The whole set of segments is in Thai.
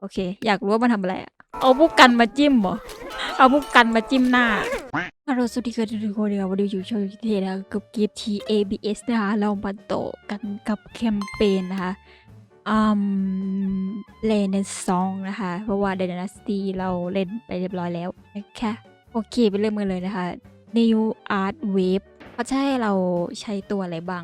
โอเค อยากรู้ว่ามันทำอะไรอะเอาพวกกันมาจิ้มเหรอ เอาพวกกันมาจิ้มหน้าฮัลโหลสวัสดีค่ะทุกคนนะคะวันนี้อยู่ช่องทีนะคะกับเกม TABS นะคะเรามาโตกันกับแคมเปญนะคะอืมเลนซองนะคะ เพราะว่า Dynasty เราเล่นไปเรียบร้อยแล้วนะคะโอเคไปเริ่มกันเลยนะคะ New Art Wave เขาะให้เราใช้ตัวอะไรบ้าง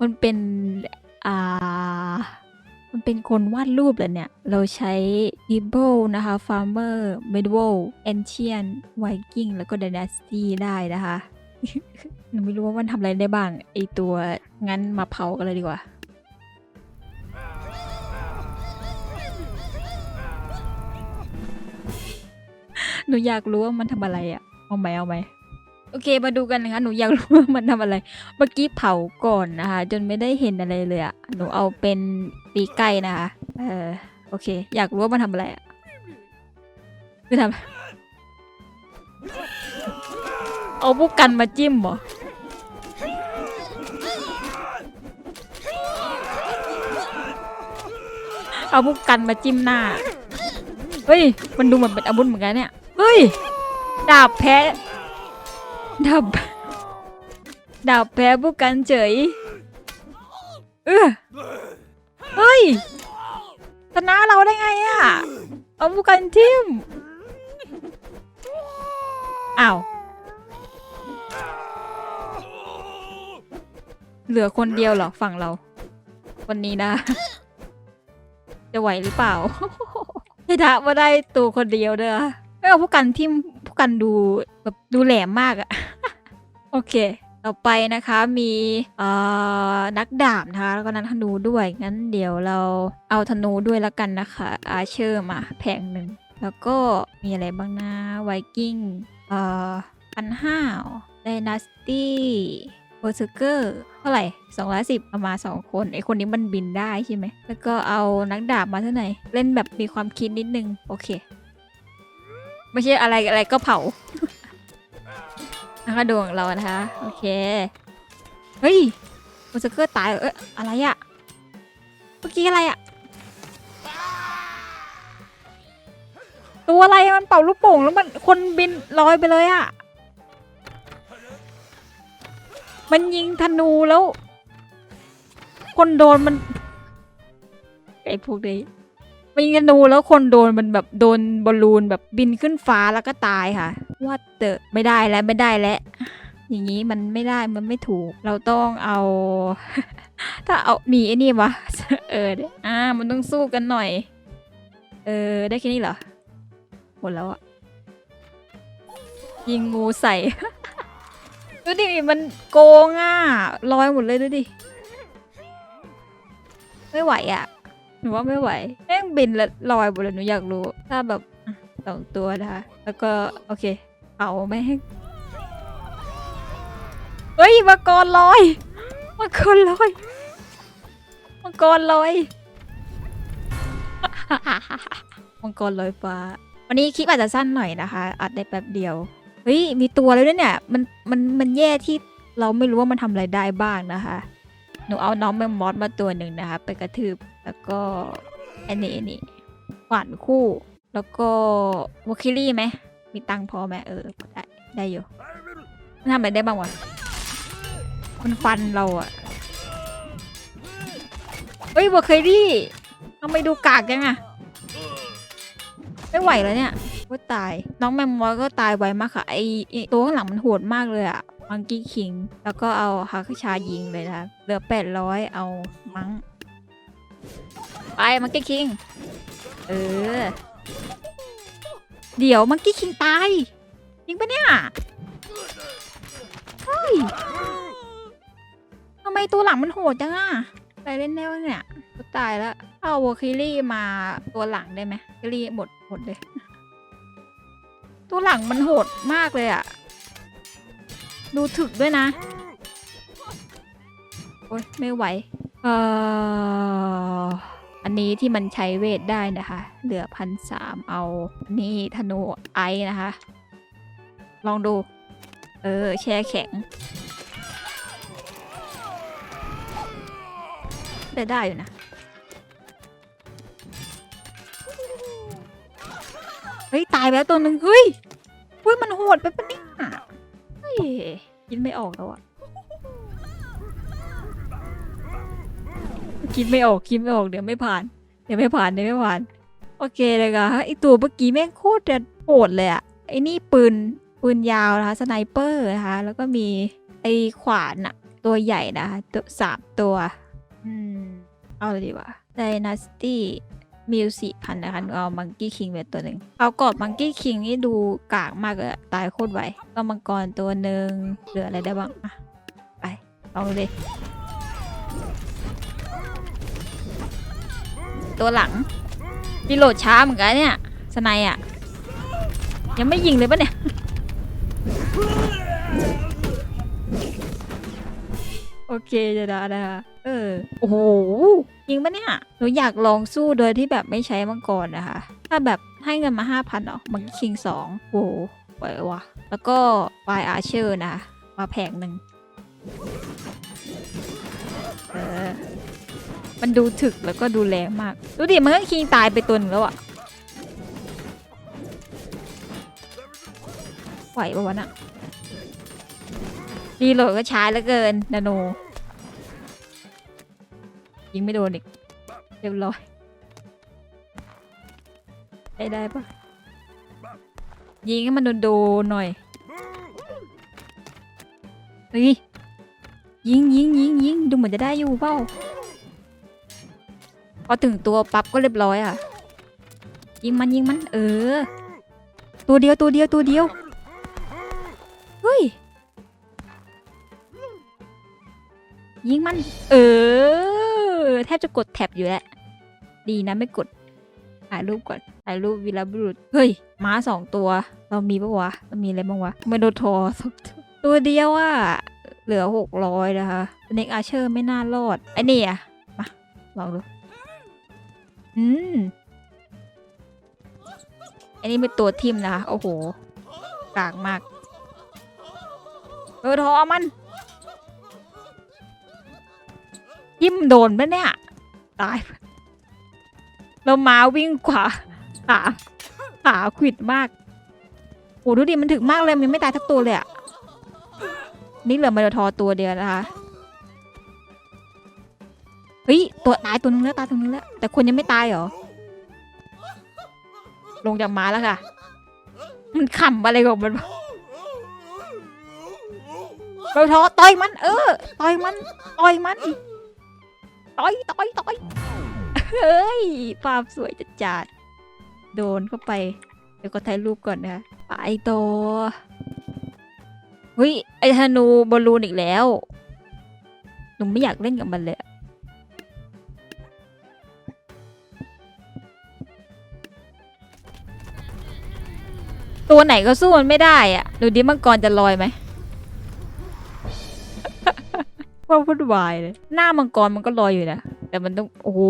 มันเป็น อ่า มันเป็นคนวาดรูปเหรอเนี่ย เราใช้ d e b l e นะคะ Farmer Medieval Ancient Viking แล้วก็ Dynasty ได้นะคะหนูไม่รู้ว่ามันทำอะไรได้บ้าง ไอตัวงั้นมาเผากันเลยดีกว่าหนูอยากรู้ว่ามันทำอะไรอะเอาไหมเอาไหม โอเคมาดูกันนะคะหนูอยากรู้ว่ามันทำอะไร เมื่อกี้เผาก่อนนะคะ จนไม่ได้เห็นอะไรเลยอะหนูเอาเป็นตีไก่นะคะ เออโอเค อยากรู้ว่ามันทำอะไรอะคือทำเอาพวกกันมาจิ้มเหรอเอาพวกกันมาจิ้มหน้า เฮ้ย มันดูเหมือนเป็นอาวุธเหมือนกันเนี่ย เฮ้ย ดาบแพ้ ดาบดาบแพ้พวกกันเฉย เออเฮ้ยชนะเราได้ไงอะ เอาพวกกันทิมอ้าว เหลือคนเดียวเหรอฝั่งเรา วันนี้นะ จะไหวหรือเปล่าให้ทะมาได้ตัวคนเดียวเด้อไม่เอาพวกกันทิมพวกกันดูแบบดูแหลมมากอะ เค ต่อไปนะคะมีนักดาบนะคะแล้วก็นักธนูด้วย งั้นเดี๋ยวเราเอาธนูด้วยแล้วกันนะคะ อาเชอร์มาแผงหนึ่ง แล้วก็มีอะไรบ้างนะไวกิ้งเอ่อพันห้าไดนาสตี้เบอร์เซอร์เกอร์เท่าไหร่210เอามา 2 คน ไอคนนี้มันบินได้ใช่ไหม แล้วก็เอานักดาบมาเท่าไหร่ เล่นแบบมีความคิดนิดนึง โอเค ไม่ใช่อะไรอะไรก็เผา นะคะดวงเรานะคะ โอเค เฮ้ยโอซเกอร์ตายเอเอ้ยอะไรอะเมื่อกี้อะไรอะตัวอะไรมันเป่าลูกโป่งแล้วมันคนบินลอยไปเลยอะมันยิงธนูแล้ว คนโดนมันไอ้พวกนี้ มันยิงธนูแล้วคนโดนมันแบบโดนบอลลูนแบบบินขึ้นฟ้าแล้วก็ตายค่ะว่าเตอะไม่ได้แล้วไม่ได้แล้วอย่างนี้มันไม่ได้มันไม่ถูก เราต้องเอา ถ้าเอาหนีไอ้นี่วะเอออ่ามันต้องสู้กันหน่อย เออได้แค่นี้เหรอหมดแล้วอะยิงงูใส่ ดูดิมันโกงอะลอยหมดเลยดูดิ ไม่ไหวอะ หนูว่าไม่ไหวแม่งบินแล้วลอยหมดเลยหนูอยากรู้ ถ้าแบบสองตัวนะคะ แล้วก็โอเคเอาไม่ให้เฮ้ยมังกรลอยมังกรลอยมังกรลอยมังกรลอยฟ้า วันนี้คลิปอาจจะสั้นหน่อยนะคะ อัดได้แป๊บเดียวเฮ้ยมีตัวแล้วด้วยเนี่ยมันมันมันแย่ที่เราไม่รู้ว่ามันทำอะไรได้บ้างนะคะ หนูเอาน้องแมมมอสมาตัวหนึ่งนะคะ ไปกระทืบ แล้วก็อันนี้อันนี้ขวานคู่ แล้วก็วอคิลี่ไหมมีตังพอไหมเออได้ได้อยู่นทำอะไรได้บ้างวะมันฟันเราอะเฮ้ยบอกเคยดิทำไมดูกากจังอะไม่ไหวแล้วเนี่ยก็ตาย น้องแมมมอสก็ตายไวมากค่ะไอตัวข้างหลังมันโหดมากเลยอะมังกี้คิง แล้วก็เอาฮักชายิงเลยนะคะเหลือแปดร้อยเอามั้ง ไปมังกี้คิง เออ เดี๋ยวมังกี้คิงตายจริงปะเนี่ยเฮ้ยทำไมตัวหลังมันโหดจังอะไปเล่นได้วะเนี่ยกูตายแล้วเอาวอคิลี่มาตัวหลังได้ไหมคิลี่หมดหมดเลย ตัวหลังมันโหดมากเลยอะดูถึกด้วยนะ โอ๊ยไม่ไหว อันนี้ที่มันใช้เวทได้นะคะ เหลือพันสามเอานี่ธนูไอนะคะ ลองดู เออ แช่แข็ง ได้ได้อยู่นะเฮ้ย ตายแล้วตัวหนึ่งเฮ้ยเฮ้ย มันโหดไปปะเนี่ยเฮ้ยยินไม่ออกแล้วอะ คิดไม่ออกคิดไม่ออกเดี๋ยวไม่ผ่าน เดี๋ยวไม่ผ่านเดี๋ยวไม่ผ่าน โอเคเลยค่ะไอตัวเมื่อกี้แม่งโคตรจะโหดเลยอะไอนี่ปืนปืนยาวนะคะสไนเปอร์นะคะแล้วก็มีไอขวานอะตัวใหญ่นะคะตัวสามตัวอืมเอาเลยดีกว่าไดนาสตี้มิวสิพันนะคะเอามังกี้คิงเป็นตัวหนึ่งเอากอดมังกี้คิงนี่ดูกากมากเลยตายโคตรไวก็มังกรตัวหนึ่งเหลืออะไรได้บ้างอะไปลองดูดิ ตัวหลังรีโหลดช้าเหมือนกันเนี่ยสไนอะยังไม่ยิงเลยปะเนี่ย โอเคจะได้นะคะเออ โอ้โหจริงปะเนี่ย หนูอยากลองสู้โดยที่แบบไม่ใช้มังกรนะคะ ถ้าแบบให้เงินมาห้าพันเนาะมังคิงสองโอ้โหไหววะแล้วก็ปลายอาเชอร์นะ มาแผงหนึ่งเออ มันดูถึกแล้วก็ดูแรงมาก ดูดิมันก็คิงตายไปตัวหนึงแล้วอะไหวปะวะน่ะรีโหลดก็ช้าเหลือเกินนาโนยิงไม่โดนอีกเรียบร้อยได้ได้ปะยิงให้มันโดนๆหน่อยเฮ้ยยิงยิงยิงยิงดูเหมือนจะได้อยู่เปล่า พอถึงตัวปั๊บก็เรียบร้อยอะ ยิงมันยิงมันเออ ตัวเดียวตัวเดียวตัวเดียว เฮ้ย ยิงมัน เออ แทบจะกดแท็บอยู่แล้วดีนะไม่กด ถ่ายรูปก่อนถ่ายรูปวีรบุรุษ เฮ้ย ม้าสองตัว เรามีปะวะ เรามีอะไรบ้างวะไมโดทอสองตัวตัวเดียวอะเหลือหกร้อยนะคะเน็กอาเชอร์ไม่น่ารอดไอ้นี่อะมา ลองดู อืม อันนี้เป็นตัวทิมนะคะ โอ้โหกากมาก เออทอมันยิ้มโดนปะเนี่ย ตายเรามาวิ่งขวาขาขาขวิดมากโอ้ดูดิมันถึกมากเลยมันไม่ตายทักตัวเลยอะนี่เหลือมาราทอตัวเดียวนะคะ เฮ้ยตัวตายตัวนึงแล้วตายตัวนึงแล้ว แต่คนยังไม่ตายเหรอ ลงจากม้าแล้วค่ะ มันขำอะไรของมันเราทอต่อยมัน เออต่อยมันต่อยมันต่อยต่อยต่อยเฮ้ยภาพสวยจัดจัดโดนเข้าไป เดี๋ยวก็ถ่ายรูปก่อนนะไปต่อเฮ้ยไอธนูบอลลูนอีกแล้วหนูไม่อยากเล่นกับมันเลย ตัวไหนก็สู้มันไม่ได้อะดูดิมังกรจะลอยไหมว่าวุ่นวายเลยหน้ามังกรมันก็ลอยอยู่นะแต่มันต้องโอ้โห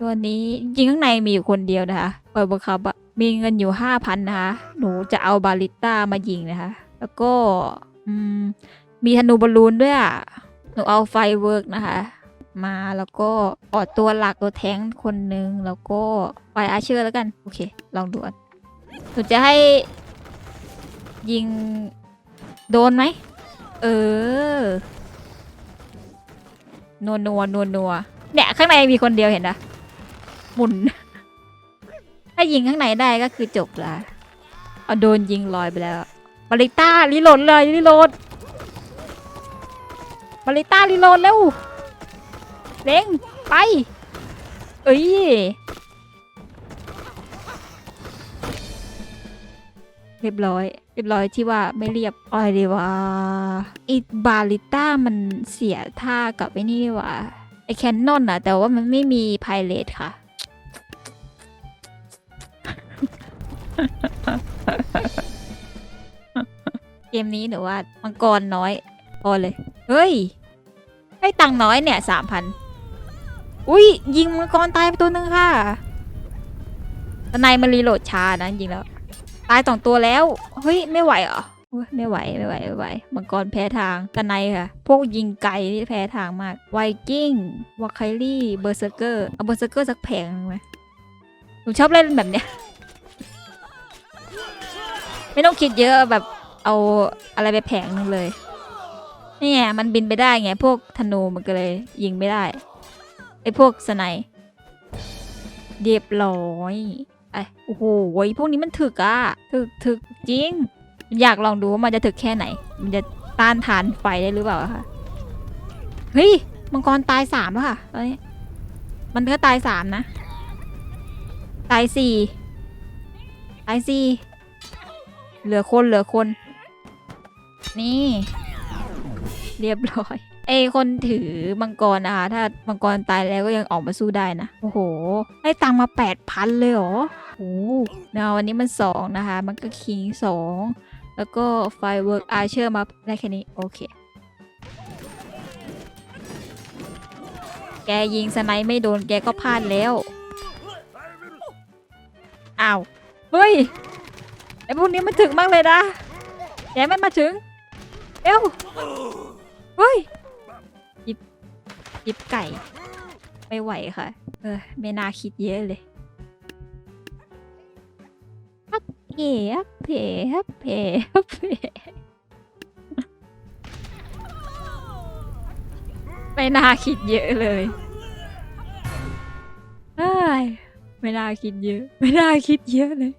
ตัวนี้จริงๆข้างในมีอยู่คนเดียวนะคะเปิดบังคับอะมีเงินอยู่ห้าพันนะคะหนูจะเอาบาลิต้ามายิงนะคะ แล้วก็อืมมีธนูบอลลูนด้วยอะหนูเอาไฟเวิร์กนะคะ มาแล้วก็ออดตัวหลักตัวแท้งคนหนึ่งแล้วก็ไฟอาเชอร์แล้วกัน โอเค ลองดูก่อน หนูจะให้ ยิง โดนไหม เออ นัวนัวนัวนัวเนี่ย ข้างในมีคนเดียวเห็นนะหมุน ถ้ายิงข้างในได้ก็คือจบละเอาโดนยิงลอยไปแล้วมาริต้ารีโหลดเลยรีโหลดมาริต้ารีโหลดเร็วเร่งไป เอ้ย เรียบร้อย เรียบร้อยที่ว่าไม่เรียบอะไรดีวะอีบาลิต้ามันเสียท่ากับไอ้นี่ว่าไอแคนนอนอะแต่ว่ามันไม่มีไพเรตค่ะ เกมนี้หนูว่ามังกรน้อยพอเลย เฮ้ย ให้ตังน้อยเนี่ยสามพันอุ้ยยิงมังกรตายไปตัวหนึ่งค่ะนายมันรีโหลดช้านะจริงแล้ว ตายสองตัวแล้ว เฮ้ย ไม่ไหวเหรอไม่ไหวไม่ไหวไม่ไหวมังกรแพ้ทางตะไนค่ะ พวกยิงไกลที่แพ้ทางมาก ไวกิ้งวาไคลี่ เบอร์เซอร์เกอร์ เอาเบอร์เซอร์เกอร์สักแผงหนึ่งไหมหนูชอบเล่นแบบเนี้ย ไม่ต้องคิดเยอะแบบเอาอะไรไปแผงหนึงเลย นี่ไงมันบินไปได้ไง พวกธนูมันก็เลย ยิงไม่ได้ ไอ้พวกสไนป์เรียบร้อย ไอ้โอ้โหพวกนี้มันถึกอะถึกถึกจริง อยากลองดูว่ามันจะถึกแค่ไหน มันจะต้านทานไฟได้หรือเปล่าคะเฮ้ยมังกรตายสามแล้วค่ะตอนนี้มันก็ตายสามนะ ตายสี่ตายสี่เหลือคนเหลือคน นี่ เรียบร้อย เอคนถือมังกรนะคะ ถ้ามังกรตายแล้วก็ยังออกมาสู้ได้นะ โอ้โหให้ตังมาแปดพันเลยเหรอโอ้โหนาวันนี้มันสองนะคะ มันก็คิงสองแล้วก็ไฟเวิร์กอาร์เชอร์มาได้แค่นี้ โอเค แกยิงสไนป์ไม่โดนแกก็พลาดแล้ว อ้าว เฮ้ย ไอ้พวกนี้มันถึงมากเลยนะแกไม่มาถึง เอ้วเฮ้ย ยิบยิบไก่ ไม่ไหวค่ะ เออไม่น่าคิดเยอะเลยฮับเพฮับเพฮับเพฮับเพไม่น่าคิดเยอะเลยเอ้ยไม่น่าคิดเยอะ ไม่น่าคิดเยอะเลย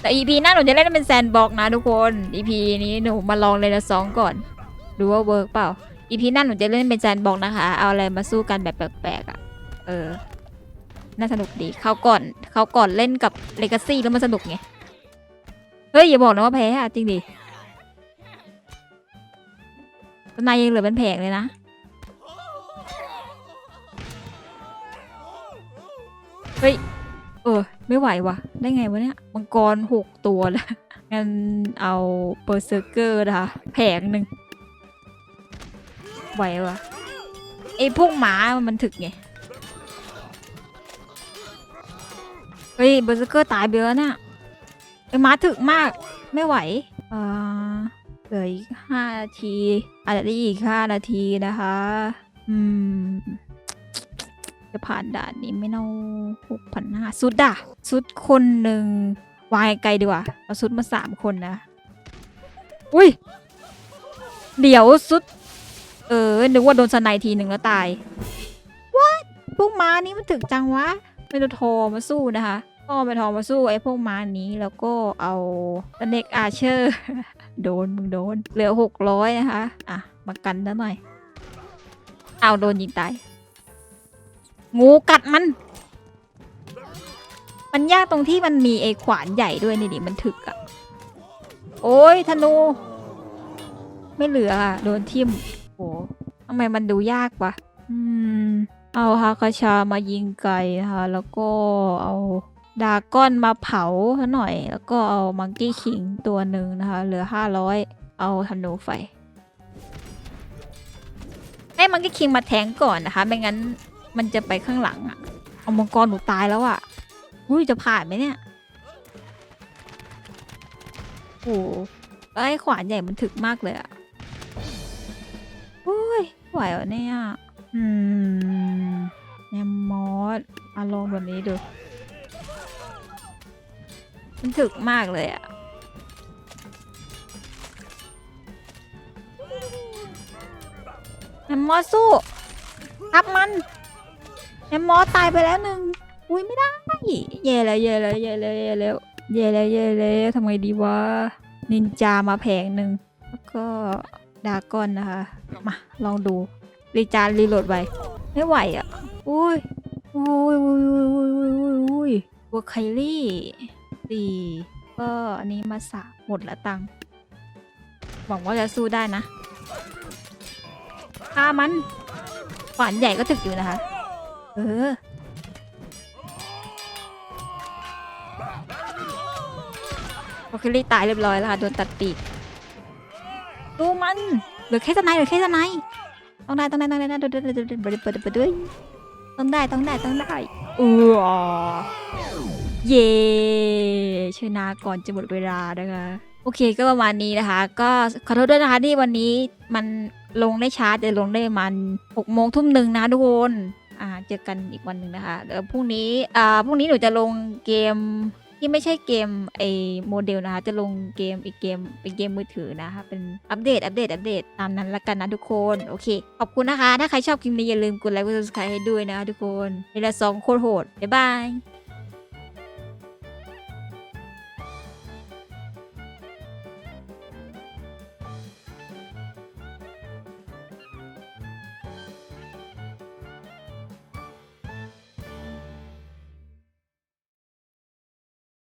แต่ EP หน้าหนูจะเล่นเป็นแซนบ็อกนะทุกคน EP นี้หนูมาลองเลยละสองก่อน ดูว่าเวิร์กเปล่า EP หน้าหนูจะเล่นเป็นแซนบ็อกนะคะ เอาอะไรมาสู้กันแบบแปลกๆอะ เออ น่าสนุกดีเขาก่อนเขาก่อนเล่นกับเลกาซี่แล้วมันสนุกไง เฮ้ย อย่าบอกนะว่าแพ้อะจริงดินายยังเหลือเป็นแผงเลยนะ เฮ้ย เออ ไม่ไหววะได้ไงวะเนี่ย มังกรหกตัวแล้วงั้นเอาเปอร์เซอร์เกอร์นะคะ แผงหนึ่ง ไหววะไอพวกหมามันถึกไง เฮ้ยเบอร์เซอร์เกอร์ตายไปแล้วเนี่ยไอหมาถึกมากไม่ไหว เอ่าเหลืออีกห้านาที อาจจะได้อีกห้านาทีนะคะ อืม จะผ่านด่านนี้ไม่เน่าหกพันห้าสุดอะสุดคนหนึ่งวายไกลดีกว่า เอาสุดมาสามคนนะ อุ้ย เดี๋ยวสุด เออ นึกว่าโดนสไนทีหนึ่งแล้วตายว้าพวกม้านี้มันถึกจังวะไม่โดนทอมาสู้นะคะก็ไปทอมาสู้ไอ้พวกม้านี้แล้วก็เอาสเน็กอาเชอร์ โดนมึงโดน เหลือหกร้อยนะคะ อะ มากันซะหน่อย เอาโดนยิงตาย งูกัดมัน มันยากตรงที่มันมีไอ้ขวานใหญ่ด้วยนี่ดิมันถึกอะโอ้ยธนู ไม่เหลืออะโดนทิ่ม โอ้ทำไมมันดูยากวะอืม เอาฮาคาชามายิงไก่นะคะแล้วก็เอาดาก้อนมาเผาหน่อย แล้วก็เอามังกี้คิงตัวหนึ่งนะคะ เหลือห้าร้อยเอาธนูไฟให้มังกี้คิงมาแทงก่อนนะคะ ไม่งั้นมันจะไปข้างหลังอะเอามังกรหนูตายแล้วอะอุ้ยจะผ่านไหมเนี่ยโอ้โหไอ้ขวานใหญ่มันถึกมากเลยอะ ไหวเหรอเนี่ย อืมแนมมอสอาลองแบบนี้ดู มันถึกมากเลยอะแนมมอสสู้ทับมันแอมมอสตายไปแล้วหนึ่งอุ้ยไม่ได้แย่แล้วแย่แล้วแย่แล้วแย่แล้วแย่แล้วแย่แล้วทำไงดีวะ นินจามาแผงหนึ่งแล้วก็ ดาก้อนนะคะ มา ลองดู รีจาร์รีโหลดไว้ ไม่ไหวอะ อุ้ยอุ้ยอุ้ยอุ้ยอุ้ยอุ้ยอุ้ยวัวไคลี่สี่ก็อันนี้มาสะหมดละตังหวังว่าจะสู้ได้นะฆ่ามันขวานใหญ่ก็ถึกอยู่นะคะ เออวัวไคลี่ตายเรียบร้อยแล้วค่ะ โดนตัดปีก ดูมันเหลือแค่สไนเหลือแค่สไนต้องได้ต้องได้ต้องได้ต้องได้ต้องได้ต้องได้ต้องได้อือเย่ชนะก่อนจะหมดเวลานะคะโอเคก็ประมาณนี้นะคะ ก็ขอโทษด้วยนะคะที่วันนี้มันลงได้ช้าแต่ลงได้มันหกโมงทุ่มหนึ่งนะทุกคนอ่าเจอกันอีกวันหนึ่งนะคะเดี๋ยวพรุ่งนี้อ่าพรุ่งนี้หนูจะลงเกม ที่ไม่ใช่เกมไอโมเดลนะคะ จะลงเกมอีกเกมเป็นเกมมือถือนะคะ เป็นอัปเดตอัปเดตอัปเดตตามนั้นละกันนะทุกคน โอเค ขอบคุณนะคะ ถ้าใครชอบคลิปนี้อย่าลืมกดไลค์กดซับสไครต์ให้ด้วยนะคะทุกคนเวลาสองโคตรโหดบ๊ายบาย